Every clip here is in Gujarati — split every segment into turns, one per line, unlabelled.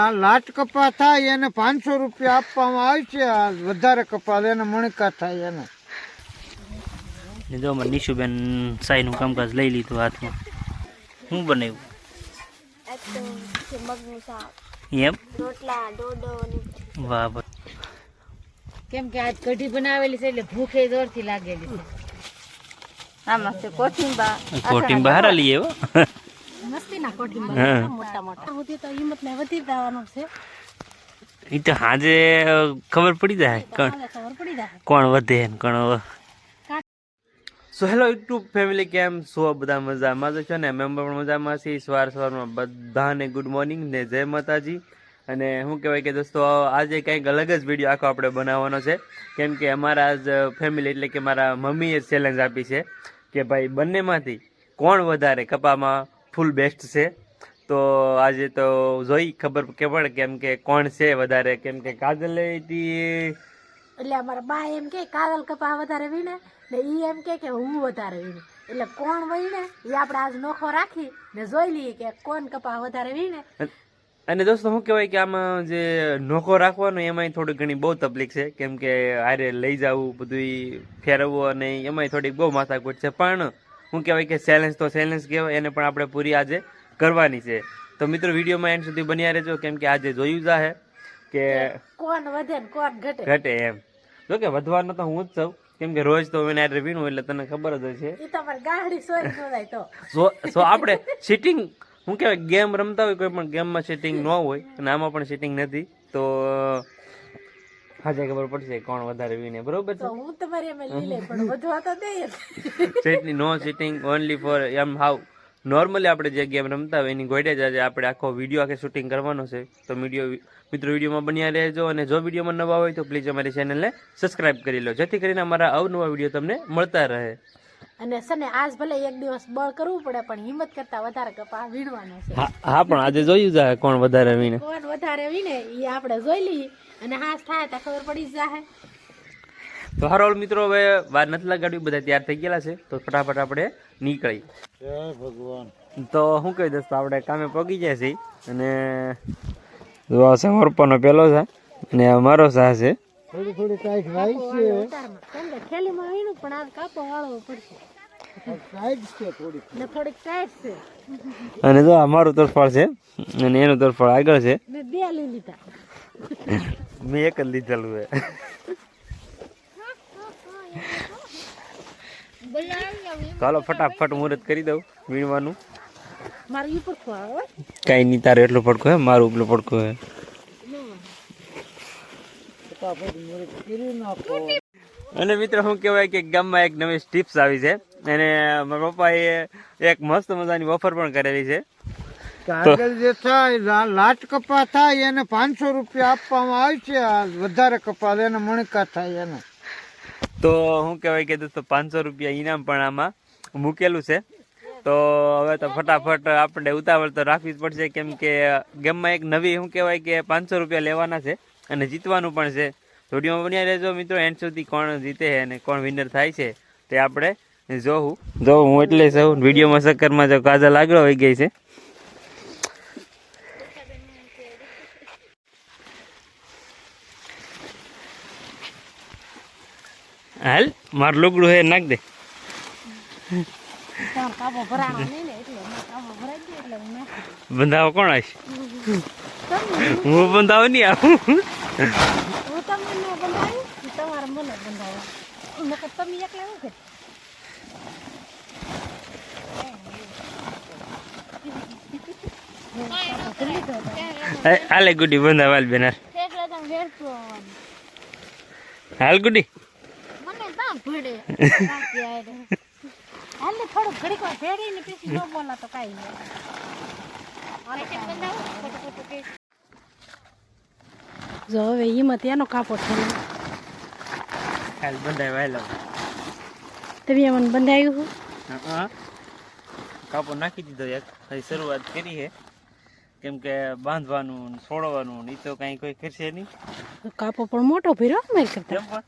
આ લાટ કપા થાય એને પાંચસો રૂપિયા આપવામાં આવશે આ વધારે કપા એને મણકા થાય એને.
જો નિશુબેન સાઈનું કામકાજ લઈ લીધું હાથમાં. શું બનાવ્યું?
આ તો છે મગનું શાક
એમ?
રોટલા ડોડો ને
વાહ.
કેમ કે આજ કઢી બનાવેલી છે એટલે ભૂખે જોરથી લાગેલી છે.
આમાં છે કોઠીંબા
હારા બહાર લઈએ હો.
ના કોઠી મોટા. મોટા સુધી તો હિંમત ને વધી જવાનું છે.
એ તો સાંજે ખબર પડી જાય કોણ
પડી જાય.
કોણ વધે ને કોણ સો હેલો યુટ્યુબ ફેમિલી કેમ સો બધા મજામાં છો ને? મેમ્બર પણ મજામાં છીએ. સવાર સવારમાં બધાને ગુડ મોર્નિંગ ને જય માતાજી. અને શું કહેવાય કે દોસ્તો આજે કંઈક અલગ જ વીડિયો આખો આપણે બનાવવાનો છે. કેમ કે અમારા જ ફેમિલી એટલે કે મારા મમ્મીએ ચેલેન્જ આપી છે કે ભાઈ બંનેમાંથી કોણ વધારે કપામાં ફૂલ બેસ્ટ છે. તો આજે તો જોઈ ખબર કે પડે કેમ કે કોણ છે વધારે કેમ કે કાજલ હતી
એટલે અમારા બા એમ કે કાજલ કપા વધારે વીણે ને ઈ એમ કે કે હું વધારે વીણે. એટલે કોણ વીણે એ આપણે આજ નોખો રાખી ને જોઈ લઈએ કે કોણ કપા વધારે વીણે.
અને દોસ્તો શું કહેવાય કે આમાં જે નોખો રાખવાનો એમાંય થોડી ઘણી બહુ તકલીફ છે. કેમ કે હારે લઈ જવું બધું ફેરવવું અને એમાંય થોડીક બહુ માથાકૂટ છે. પણ શું કહેવાય કે ચેલેન્જ તો ચેલેન્જ કહેવાય એને પણ આપણે પૂરી આજે કરવાની છે. તો મિત્રો વિડીયોમાં એન્ડ સુધી બન્યા રહેજો કેમ કે આજે જોયું જાહે કે
કોણ વધે ને કોણ ઘટે?
ઘટે એમ. જો કે વધવાનો તો હું જ છું કેમ કે રોજ તો એને વીણું એટલે તને ખબર જ હશે.
એ તમારી ગાડી સોય જાય તો.
સો સો આપણે સિટિંગ હું કહેવાય ગેમ રમતા હોય કોઈ પણ ગેમમાં સેટિંગ ન હોય અને આમાં પણ સેટિંગ નથી તો આજે ખબર પડશે કોણ વધારે વીને બરોબર
છે? હું તમારી એમ લઈ લે પણ વધવા તો દે
છે સેટની નો સિટિંગ ઓનલી ફોર એમ હાવ. નોર્મલી આપણે જે ગેમ રમતા હોય એની ગોઈડે જ આજે આપણે આખો વીડિયો આખે શૂટિંગ કરવાનો છે. તો વીડિયો મિત્રો વિડીયોમાં બન્યા રહેજો અને જો વિડીયોમાં નવા હોય તો પ્લીઝ અમારી ચેનલને સબસ્ક્રાઇબ કરી લો. જેથી કરીને અમારા અવનવા વીડિયો તમને મળતા રહે.
અને સને આજ ભલે એક દિવસ બળ કરવું પડે પણ હિંમત કરતા વધારે કપા વીણવાનો છે.
હા હા પણ આજે જોયું જાય કોણ વધારે વીણે
કોણ વધારે વીણે એ આપણે જોઈ લઈએ. અને હાસ થાય તો ખબર પડી જ જાહે.
તો હરોળ મિત્રો હવે વાર નથી લગાડ્યું બધા તૈયાર થઈ ગયેલા છે તો ફટાફટ આપણે નીકળી
જય ભગવાન.
તો શું કહી દોસ્તો આપણે કામે પગી જાય છે અને જો આ છે મોરપાનો પેલો છે અને આ મારો સાહ છે.
થોડી થોડી કાંઈક રાઈ છે.
ઉતારમાં. કેમ કે થેલીમાં વીણું પણ આ કાપો વાળવો પડશે
સાઈડ છે થોડી
ને થોડીક ટાઈટ છે.
અને જો આ મારું તરફાળ છે અને એનું તરફળ આગળ છે.
બે લઈ લીધા.
મેં એક જ લીધેલું છે. ચાલો ફટાફટ મુહૂર્ત કરી દઉં વીણવાનું. કાંઈ નહીં તારે એટલું પડકો હે મારું એટલું પડકો હે અને મિત્રો શું કહેવાય કે ગામમાં એક નવી સ્ટીપ્સ આવી છે. અને મારા પપ્પાએ એક મસ્ત મજાની ઓફર પણ કરેલી છે.
કાગળ જે થાય લાટ કપા થાય એને પાંચસો રૂપિયા આપવામાં આવે છે વધારે કપા એને મણકા થાય એને.
તો શું કહેવાય કે દોસ્તો પાંચસો રૂપિયા ઇનામ પણ આમાં મૂકેલું છે. તો હવે તો ફટાફટ આપણે ઉતાવળ તો રાખવી જ પડશે કેમ કે ગેમમાં એક નવી શું કહેવાય કે પાંચસો રૂપિયા લેવાના છે અને જીતવાનું પણ છે. વિડીયોમાં બન્યા રહેજો મિત્રો એન્ડ સુધી કોણ જીતે છે અને કોણ વિનર થાય છે તે આપણે જોવું જો હું એટલે સૌ વિડીયોમાં ચક્કરમાં જો કાજલ આગળ હોઈ ગઈ છે. હાલ મારું લુગડું હે નાખ દે. બંધાવો કોણ આવીશ હું બંધાવો નહીં આવું. હાલ- ગુડી બંધાવ હાલ બેન હાલ. ગુડી.
ના.
થોડુંક ઘડીક વાર ફેરીને પછી ન બોલા તો કાંઈ નહીં. જો હવે હિંમત એનો કાપો છે
હાલ બંધાવ હાલ
તમે મને બંધાયું
હા. કાપો નાખી દીધો એક. હજી શરૂઆત કરી છે. કેમ કે બાંધવાનું ને છોડવાનું ને ઈ તો કાંઈ કોઈ કરશે નહીં.
કાપો પણ મોટો ભીરો મારી કરતા.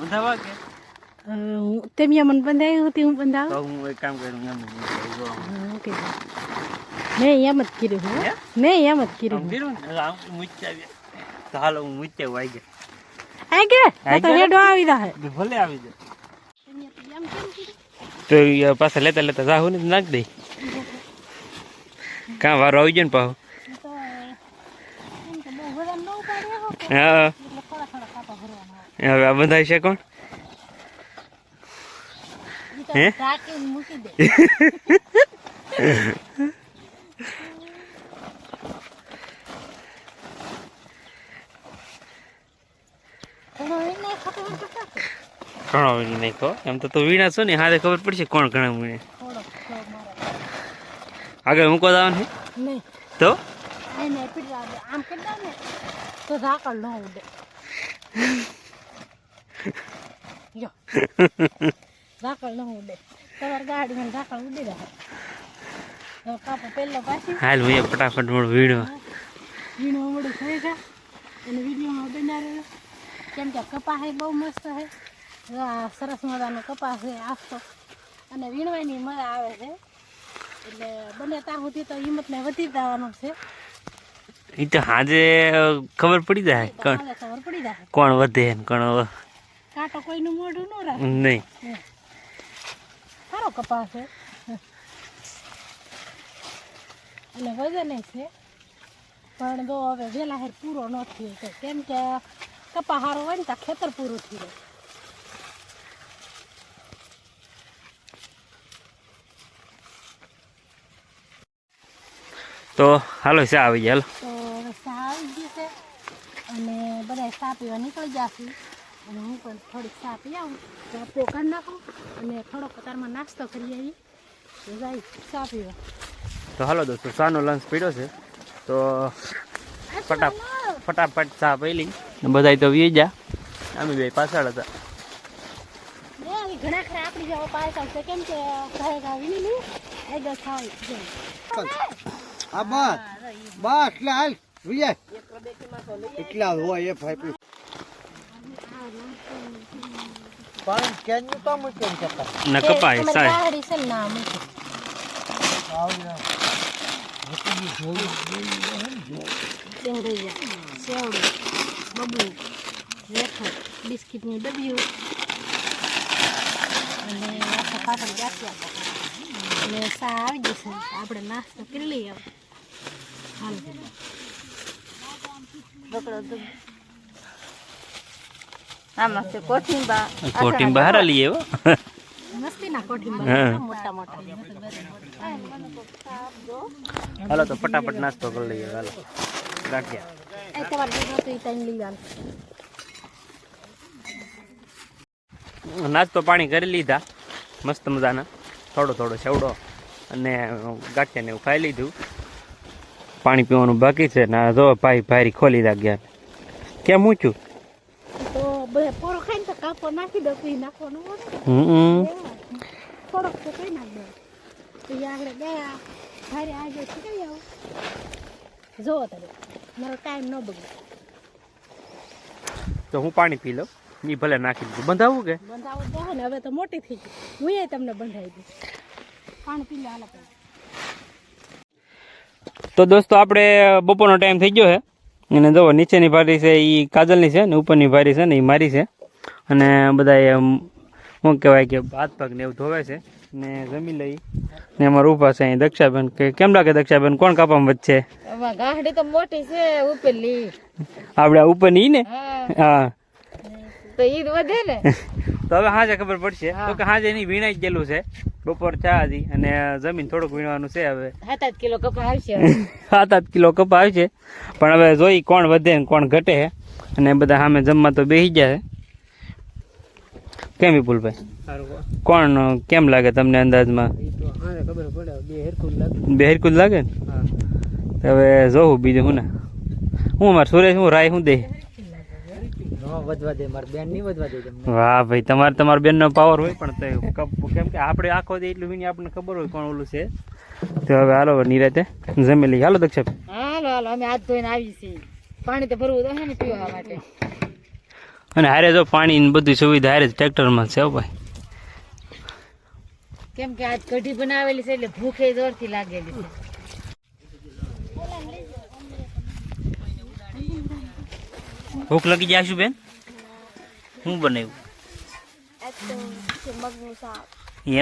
બંધાવા કે?
હું તમે મને બંધાયું હતી હું બંધાવ?
તો હું એક કામ કરું.
હા, ઓકે. મેં એમ જ કર્યું હું. મેં એમ જ કર્યું
મૂચ્યા ગયા. તો હાલો હું મૂચ્યા વાઈ ગયા.
આ કે
આઈ
તો હેડો આવી રહે
ભલે આવી જાય. તો પાસે પાછા લેતા લેતા જાહુ ને તો નાખ દે. કાં વારો આવી જાય ને પાછો? હા. હવે આ બધા છે કોણ? હે? ઘણો વીણી નાખો એમ તો વીણા છો ને હાથે ખબર પડશે કોણ ઘણા વીણે. આગળ મૂકો છે તો?
આમ ઝાકળ ન ઉડે. ઝાકળ ન ઉડે. તમારી ગાડીમાં ઝાકળ ઉડી રહે. કાપો પહેલો પાછી.
હાલ હું ફટાફટ મોડ વીણવા.
વીણવા મળે થઈ છે અને વિડીયોમાં કેમ કે કપાસ એ બહુ મસ્ત હે સરસ મજાનો કપાસ છે આસ્તો. અને વીણવાની મજા આવે છે. એટલે બને ત્યાં સુધી તો હિંમતને વધી જવાનું છે.
એ તો હાજે ખબર પડી જાય કોણ
ખબર પડી જાય.
કોણ વધે કોણ
કાંટો કોઈનું મોઢું ન રાખે.
નહીં.
સારો કપાસ છે. અને વજન છે. પણ જો હવે વેલા હેર પૂરો ન થયો કેમ કે કપા સારો હોય ને તો ખેતર પૂરું થઈ જાય.
તો હાલો સા આવી ગયા હાલો.
તો ચા આવી ગયું છે. અને બધા સા પીવા નીકળી જશે અને હું પણ થોડીક ચા પી આવું. ચા પીઓ કરી નાખું અને થોડોક કતારમાં નાસ્તો કરી આવી તો જાય ચા પીવા.
તો હાલો દોસ્તો ચાનો લંચ પીડ્યો છે. તો ફટાફટ ફટાફટ ચા પી બધા તો વી જા અમે બે પાછળ હતા.
ઘણા ખરા આપણી જેવો પાસ આવશે કેમ કે ઘરે ગાવી લીધું આગળ ખાવ
આ બસ બસ એટલે હાલ વિજય એટલા હોય એ ફાઈપી પણ કેનું તો મૂકે ને
કપાય
ગાડી છે ના મૂકી સેવડું વેફર બિસ્કિટની ડબ્યું અને આખા પાટણ ગાંઠિયા અને સા આવી જશે આપણે નાસ્તો કરી લઈએ. હાલો
આમાં કોઠીંબા
કોટી બહાર લઈએ હો. હાલો તો ફટાફટ નાસ્તો કરી લઈએ હાલો. ગાંઠિયા
એ તમારે જે જોતું ટાઈમ લઈ લેવાનું.
નાસ્તો પાણી કરી લીધા મસ્ત મજાના. થોડો થોડો સેવડો અને ગાંઠિયાને એવું ખાઈ લીધું. પાણી પીવાનું બાકી છે ને જો ભાઈ ભારી ખોલી લાગ્યા કેમ ઊંચું?
તો બે પોરો ખાઈને તો કાપો નાખી દો પછી નાખવાનું હોય થોડોક તો કઈ નાખ દો પછી આગળ ગયા ભારે આજે શીખવી આવું જોવો તમે મારો ટાઈમ ન બગડે
તો હું પાણી પી લઉં? એ ભલે નાખી દીધું. બંધાવું કે?
બંધાવો તો ને હવે તો મોટી થઈ ગઈ. હું એ તમને બંધાવી દઉં પાણી પી લો હાલ.
તો દોસ્તો આપણે બપોરનો ટાઈમ થઈ ગયો છે. અને જુઓ નીચેની ભારી છે એ કાજલની છે ને ઉપરની ભારી છે ને એ મારી છે. અને બધા શું કહેવાય કે હાથ પગ ને એવું ધોવે છે. ને જમી લઈ. ને અમારે ઊભા છે અહીં દક્ષાબેન. કે કેમ લાગે દક્ષાબેન? કોણ કાપામાં વચ્ચે
ગાડી તો મોટી છે ઉપરલી
આપણે ઉપરની ને?
હા.
હા.
તો ઈદ વધે ને.
તો હવે હાજે ખબર પડશે. તો કે હાજે એની વીણાઈ ગયેલું છે. બપોર ચા હતી અને જમીન થોડુંક વીણવાનું છે હવે.
સાત આઠ કિલો કપા આવશે.
સાત આઠ કિલો કપા આવશે. છે પણ હવે જોઈ કોણ વધે ને કોણ ઘટે છે અને બધા સામે જમવા તો બેસી ગયા છે કેમ વિપુલભાઈ? કોણ કેમ લાગે તમને અંદાજમાં? બે હેરકુદ લાગે. ને? હવે જોવું બીજું શું ને? હું મારે સુરેશ હું રાય હું દે વાહ ભાઈ તમારે તમારા બેનનો પાવર હોય પણ કેમ કે આપણે આખો દે એટલું વિની આપણને ખબર હોય કોણ ઓલું છે. તો હવે હાલો નિરાતે જમી લઈએ. હાલો દક્ષ
હાલો હાલો અમે હાથ ધોઈને આવી છીએ. પાણી તો ભરવું તો હે ને પીવા માટે.
અને હારે જો પાણી ને બધી સુવિધા હારે ટ્રેક્ટરમાં છે હો ભાઈ.
કેમ કે આજ કઢી બનાવેલી છે એટલે ભૂખે જોરથી લાગેલી છે.
ભૂખ લગી જાય છું બેન? શું બનાવ્યું?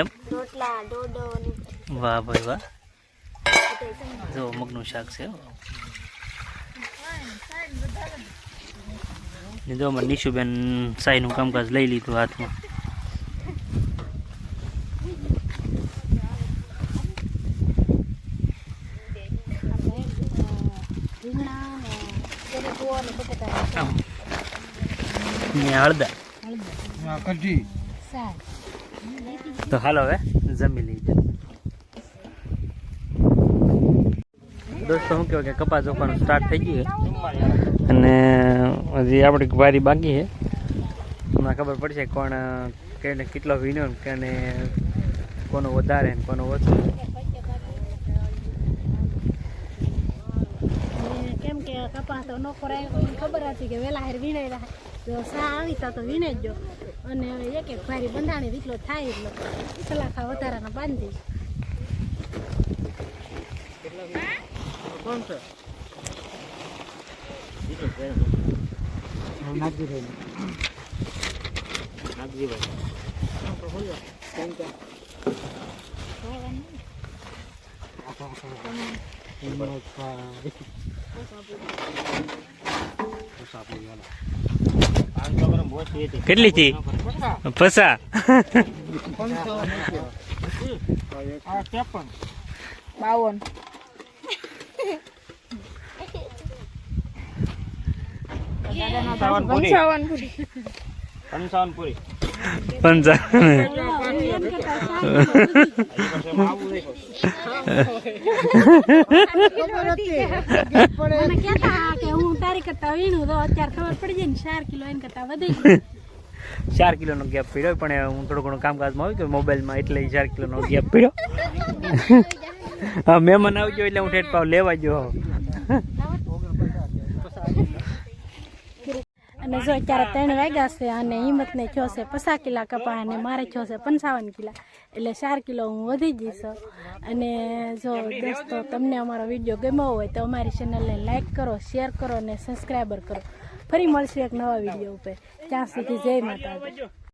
એમ? વાહ ભાઈ વાહ. જો, મગનું શાક છે જો અમારે નિશુબેન કામકાજ લઈ લીધું હાથમાં
રીંગણા ને ટમેટું અને બટાકા
આમ. ને હળદર. તો હાલો હવે જમી લઈએ. દોસ્તો શું કહેવાય કે કપાસ રોપવાનું સ્ટાર્ટ થઈ ગયું અને હજી આપણી વારી બાકી છે. હમણાં ખબર પડશે કોણ કે કેટલો વિનો ને કે કોનો વધારે ને કોનો ઓછો.
કેમ કે કપાસ તો નોખો ખબર હતી કે વેલા હેર વીણાઈ રહે તો સા આવી તા તો વીણે જ જો અને હવે એક એક ભારી બંધાણી એટલો થાય એટલો સલાખા વધારાના બાંધી
કોણ છે નાગજીભાઈ દે
કેટલી થી પસા?
બાવન. પંચાવન પૂરી.
પંચાવન પૂરી.
પંચા
એમ કરતા વીણું તો અત્યારે ખબર પડી જાય ને ચાર કિલો એન કરતા વધી.
ચાર કિલોનો ગેપ પીડ્યો પણ હું થોડું ઘણું કામકાજમાં આવ્યું કે મોબાઈલમાં એટલે ચાર કિલોનો ગેપ પડ્યો. હા મહેમાન આવી ગયો એટલે હું ઠેઠ પાવ લેવા ગયો.
અને જો અત્યારે ત્રણ વાગ્યા છે અને હિંમતને થયો છે પચાસ કિલા કપા અને મારે થયો છે પંચાવન કિલા. એટલે ચાર કિલો હું વધી જઈશ અને જો દોસ્તો, તમને અમારો વીડિયો ગમ્યો હોય તો અમારી ચેનલને લાઇક કરો, શેર કરો અને સબસ્ક્રાઈબર કરો. ફરી મળશે એક નવા વીડિયો ઉપર. ત્યાં સુધી જય માતાજી.